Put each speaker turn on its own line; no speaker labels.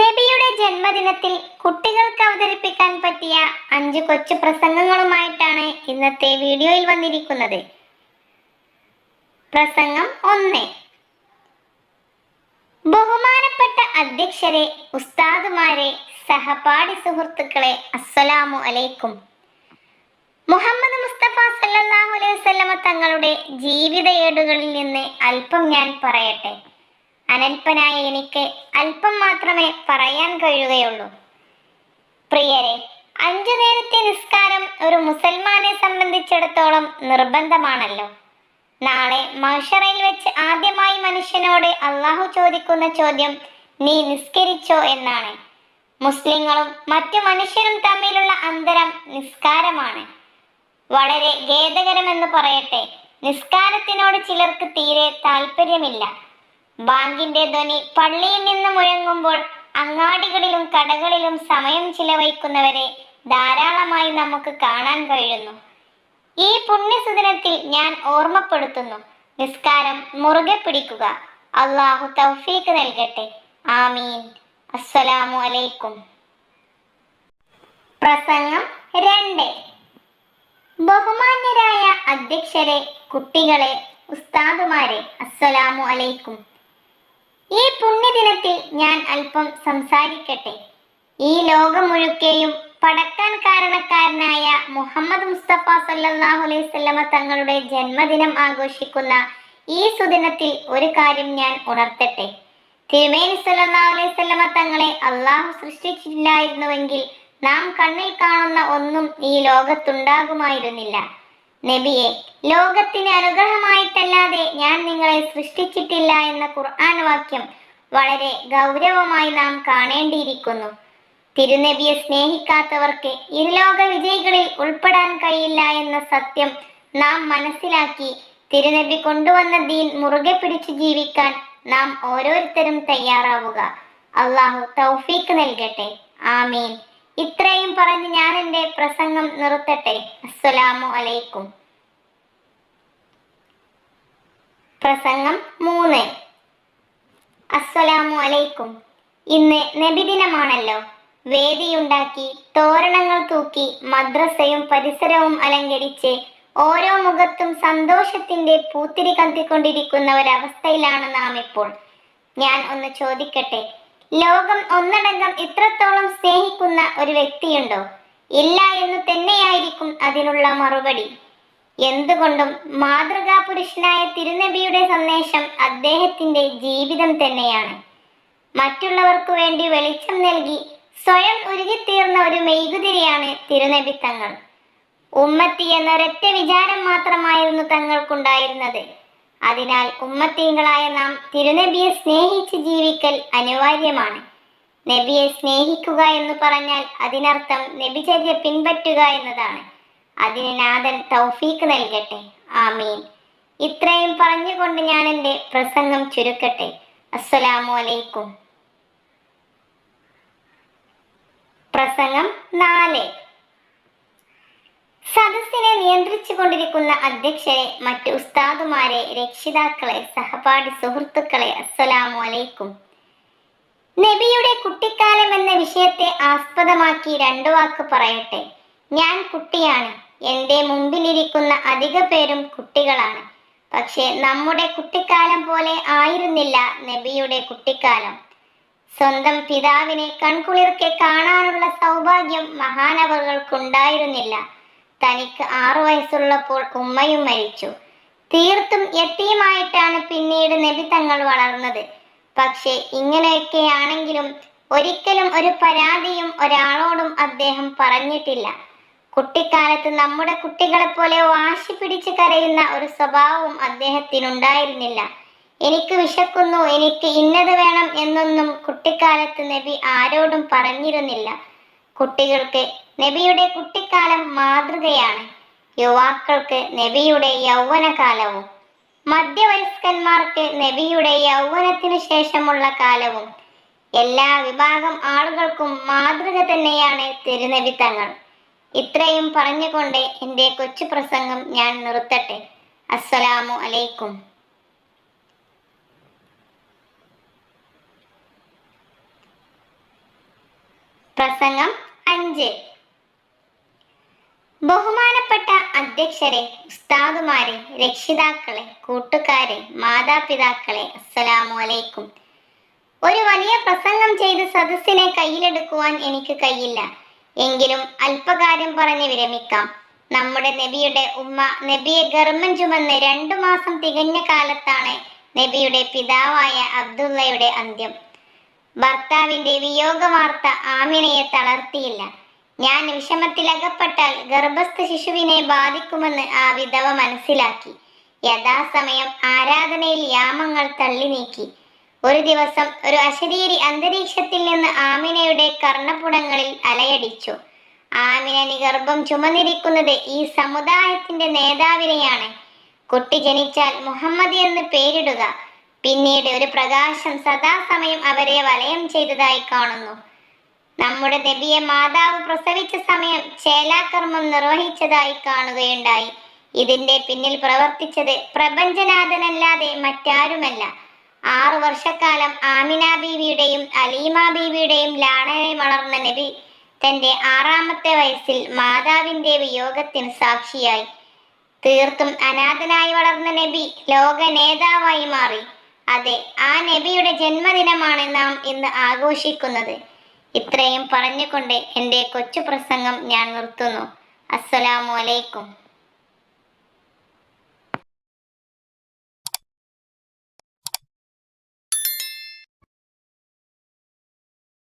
നബിയുടെ ജന്മദിനത്തിൽ കുട്ടികൾക്ക് അവതരിപ്പിക്കാൻ പറ്റിയ അഞ്ച് കൊച്ചു പ്രസംഗങ്ങളുമായിട്ടാണ് ഇന്നത്തെ വീഡിയോയിൽ വന്നിരിക്കുന്നത്. പ്രസംഗം ഒന്ന്. ബഹുമാനപ്പെട്ട അധ്യക്ഷരെ ഉസ്താദുമാരെ സഹപാഠി സുഹൃത്തുക്കളെ അസ്സലാമു അലൈക്കും. മുഹമ്മദ് മുസ്തഫ സല്ലല്ലാഹു അലൈഹി വസല്ലമ തങ്ങളുടെ ജീവിത ഏടുകളിൽ നിന്ന് അല്പം ഞാൻ പറയട്ടെ. അനൽപനായ എനിക്ക് അല്പം മാത്രമേ പറയാൻ കഴിയുകയുള്ളൂ. പ്രിയരെ അഞ്ചു നേരത്തെ നിസ്കാരം ഒരു മുസൽമാനെ സംബന്ധിച്ചിടത്തോളം നിർബന്ധമാണല്ലോ. നാളെ മഹ്ഷറയിൽ വെച്ച് ആദ്യമായി മനുഷ്യനോട് അള്ളാഹു ചോദിക്കുന്ന ചോദ്യം നീ നിസ്കരിച്ചോ? എന്നാണ്. മുസ്ലിങ്ങളും മറ്റു മനുഷ്യരും തമ്മിലുള്ള അന്തരം നിസ്കാരമാണ്. വളരെ ഖേദകരമെന്ന് പറയട്ടെ നിസ്കാരത്തിനോട് ചിലർക്ക് തീരെ താല്പര്യമില്ല ബാങ്കിന്റെ ധ്വനി പള്ളിയിൽ നിന്ന് മുഴങ്ങുമ്പോൾ അങ്ങാടികളിലും കടകളിലും സമയം ചിലവഴിക്കുന്നവരെ ധാരാളമായി നമുക്ക് കാണാൻ കഴിയുന്നു. ഈ പുണ്യസുദിനത്തിൽ ഞാൻ ഓർമ്മപ്പെടുത്തുന്നു. നിസ്കാരം മുറുകെ പിടിക്കുക. അള്ളാഹു തൗഫീക്ക് നൽകട്ടെ. ആമീൻ. അസ്സലാമു അലൈക്കും. പ്രസംഗം രണ്ട്. ബഹുമാന്യരായ അധ്യക്ഷരെ കുട്ടികളെ ഉസ്താദുമാരെ അസ്സലാമു അലൈക്കും. ഈ പുണ്യദിനത്തിൽ ഞാൻ അല്പം സംസാരിക്കട്ടെ. ഈ ലോകം മുഴുക്കെയും പടക്കാൻ കാരണക്കാരനായ മുഹമ്മദ് മുസ്തഫ സല്ലാഹു അലൈഹി വസല്ലമ തങ്ങളുടെ ജന്മദിനം ആഘോഷിക്കുന്ന ഈ സുദിനത്തിൽ ഒരു കാര്യം ഞാൻ ഉണർത്തട്ടെ. തിരുമേനി സല്ലാഹു അലൈഹി വസല്ലമ തങ്ങളെ അള്ളാഹു സൃഷ്ടിച്ചിട്ടില്ലായിരുന്നുവെങ്കിൽ നാം കണ്ണിൽ കാണുന്ന ഒന്നും ഈ ലോകത്തുണ്ടാകുമായിരുന്നില്ല. നബിയെ ലോകത്തിന് അനുഗ്രഹമായിട്ടല്ലാതെ ഞാൻ നിങ്ങളെ സൃഷ്ടിച്ചിട്ടില്ല എന്ന ഖുർആൻ വാക്യം വളരെ ഗൗരവമായി നാം കാണേണ്ടിയിരിക്കുന്നു. തിരുനബിയെ സ്നേഹിക്കാത്തവർക്ക് ഇരുലോക വിജയികളിൽ ഉൾപ്പെടാൻ കഴിയില്ല എന്ന സത്യം നാം മനസ്സിലാക്കി തിരുനബി കൊണ്ടുവന്ന ദീൻ മുറുകെ പിടിച്ചു ജീവിക്കാൻ നാം ഓരോരുത്തരും തയ്യാറാവുക. അള്ളാഹു തൗഫീക്ക് നൽകട്ടെ. ആമീൻ. ഇത്രയും പറഞ്ഞ് ഞാൻ എന്റെ പ്രസംഗം നിർത്തട്ടെ. അസ്സലാമു അലൈക്കും. പ്രസംഗം മൂന്ന്. അസ്സലാമു അലൈക്കും. ഇന്ന് നബിദിനമാണല്ലോ. വേദിയുണ്ടാക്കി തോരണങ്ങൾ തൂക്കി മദ്രസയും പരിസരവും അലങ്കരിച്ച് ഓരോ മുഖത്തും സന്തോഷത്തിന്റെ പൂത്തിരി കത്തിക്കൊണ്ടിരിക്കുന്ന ഒരവസ്ഥയിലാണ് നാം ഇപ്പോൾ ഞാൻ ഒന്ന് ചോദിക്കട്ടെ ലോകം ഒന്നടങ്കം ഇത്രത്തോളം സ്നേഹിക്കുന്ന ഒരു വ്യക്തിയുണ്ടോ? ഇല്ല എന്ന് തന്നെയായിരിക്കും അതിനുള്ള മറുപടി. എന്തുകൊണ്ടും മാതൃകാ പുരുഷനായ തിരുനബിയുടെ സന്ദേശം അദ്ദേഹത്തിന്റെ ജീവിതം തന്നെയാണ്. മറ്റുള്ളവർക്കു വേണ്ടി വെളിച്ചം നൽകി സ്വയം ഉരുകിത്തീർന്ന ഒരു മെയ്കുതിരിയാണ് തിരുനബി തങ്ങൾ. ഉമ്മത്തി എന്നൊരൊറ്റ വിചാരം മാത്രമായിരുന്നു തങ്ങൾക്കുണ്ടായിരുന്നത്. അതിനാൽ ഉമ്മത്തീങ്ങളായ നാം തിരുനബിയെ സ്നേഹിച്ച് ജീവിക്കൽ അനിവാര്യമാണ്. നബിയെ സ്നേഹിക്കുക എന്ന് പറഞ്ഞാൽ അതിനർത്ഥം നബിചര്യ പിൻപറ്റുക എന്നതാണ്. അതിന് നാഥൻ തൗഫീക്ക് നൽകട്ടെ. ആമീൻ. ഇത്രയും പറഞ്ഞുകൊണ്ട് ഞാൻ എന്റെ പ്രസംഗം ചുരുക്കട്ടെ. അസ്സലാമു അലൈക്കും. പ്രസംഗം നാല്. സദസ്സിനെ നിയന്ത്രിച്ചു കൊണ്ടിരിക്കുന്ന അധ്യക്ഷരെ മറ്റു ഉസ്താദുമാരെ രക്ഷിതാക്കളെ സഹപാഠി സുഹൃത്തുക്കളെ അസ്സലാമു അലൈക്കും. നബിയുടെ കുട്ടിക്കാലം എന്ന വിഷയത്തെ ആസ്പദമാക്കി രണ്ടു വാക്ക് പറയട്ടെ. ഞാൻ കുട്ടിയാണ്. എന്റെ മുമ്പിലിരിക്കുന്ന അധിക പേരും കുട്ടികളാണ്. പക്ഷേ നമ്മുടെ കുട്ടിക്കാലം പോലെ ആയിരുന്നില്ല നബിയുടെ കുട്ടിക്കാലം. സ്വന്തം പിതാവിനെ കൺകുളിർക്കെ കാണാനുള്ള സൗഭാഗ്യം മഹാനവകൾക്കുണ്ടായിരുന്നില്ല. തനിക്ക് ആറു വയസ്സുള്ളപ്പോൾ ഉമ്മയും മരിച്ചു. തീർത്തും യത്തീമായിട്ടാണ് പിന്നീട് നബി തങ്ങൾ വളർന്നത്. പക്ഷേ ഇങ്ങനെയൊക്കെയാണെങ്കിലും ഒരിക്കലും ഒരു പരാതിയും ഒരാളോടും അദ്ദേഹം പറഞ്ഞിട്ടില്ല. കുട്ടിക്കാലത്ത് നമ്മുടെ കുട്ടികളെ പോലെ വാശി പിടിച്ച് കരയുന്ന ഒരു സ്വഭാവവും അദ്ദേഹത്തിനുണ്ടായിരുന്നില്ല. എനിക്ക് വിശക്കുന്നു എനിക്ക് ഇന്നത് വേണം എന്നൊന്നും കുട്ടിക്കാലത്ത് നബി ആരോടും പറഞ്ഞിരുന്നില്ല. കുട്ടികൾക്ക് നബിയുടെ കുട്ടിക്കാലം മാതൃകയാണ്. യുവാക്കൾക്ക് നബിയുടെ യൗവനകാലവും. മധ്യവയസ്കന്മാർക്ക് നബിയുടെ യൗവനത്തിനു ശേഷമുള്ള കാലവും. എല്ലാ വിഭാഗം ആളുകൾക്കും മാതൃക തന്നെയാണ് തിരുനബി തങ്ങൾ. ഇത്രയും പറഞ്ഞുകൊണ്ട് എന്റെ കൊച്ചു പ്രസംഗം ഞാൻ നിർത്തട്ടെ. അസ്സലാമു അലൈക്കും. പ്രസംഗം അഞ്ച്. ബഹുമാനപ്പെട്ട അധ്യക്ഷരെ ഉസ്താദുമാരെ രക്ഷിതാക്കളെ കൂട്ടുകാരെ മാതാപിതാക്കളെ അസ്സലാമു അലൈക്കും. ഒരു വലിയ പ്രസംഗം ചെയ്ത് സദസ്സിനെ കയ്യിലെടുക്കുവാൻ എനിക്ക് കഴിയില്ല. എങ്കിലും അല്പകാര്യം പറഞ്ഞ് വിരമിക്കാം. നമ്മുടെ നബിയുടെ ഉമ്മ നബിയെ ഗർഭം ചുമന്ന് രണ്ടു മാസം തികഞ്ഞ കാലത്താണ് നബിയുടെ പിതാവായ അബ്ദുള്ളയുടെ അന്ത്യം. ഭർത്താവിന്റെ വിയോഗ വാർത്ത ആമിനയെ തളർത്തിയില്ല. ഞാൻ വിഷമത്തിലകപ്പെട്ടാൽ ഗർഭസ്ഥ ശിശുവിനെ ബാധിക്കുമെന്ന് ആ വിധവ മനസ്സിലാക്കി. യഥാസമയം ആരാധനയിൽ യാമങ്ങൾ തള്ളി നീക്കി ഒരു ദിവസം ഒരു അശരീരി അന്തരീക്ഷത്തിൽ നിന്ന് ആമിനയുടെ കർണപുടങ്ങളിൽ അലയടിച്ചു. ആമിന നിഗർഭം ചുമന്നിരിക്കുന്നത് ഈ സമുദായത്തിന്റെ നേതാവിനെയാണ്. കുട്ടി ജനിച്ചാൽ മുഹമ്മദ് എന്ന് പേരിടുക. പിന്നീട് ഒരു പ്രകാശം സദാസമയം അവരെ വലയം ചെയ്തതായി കാണുന്നു. നമ്മുടെ നബിയെ മാതാവ് പ്രസവിച്ച സമയം ചേലാകർമ്മം നിർവഹിച്ചതായി കാണുകയുണ്ടായി. ഇതിന്റെ പിന്നിൽ പ്രവർത്തിച്ചത് പ്രപഞ്ചനാഥനല്ലാതെ മറ്റാരുമല്ല. ആറു വർഷക്കാലം ആമിന ബീവിയുടെയും അലീമ ബീവിയുടെയും ലാളനയിൽ വളർന്ന നബി തന്റെ ആറാമത്തെ വയസ്സിൽ മാതാവിന്റെ വിയോഗത്തിന് സാക്ഷിയായി. തീർത്തും അനാഥനായി വളർന്ന നബി ലോക നേതാവായി മാറി. അതെ ആ നബിയുടെ ജന്മദിനമാണ് നാം ഇന്ന് ആഘോഷിക്കുന്നത്. ഇത്രയും പറഞ്ഞുകൊണ്ട് എന്റെ കൊച്ചു പ്രസംഗം ഞാൻ നിർത്തുന്നു. അസ്സലാമു അലൈക്കും.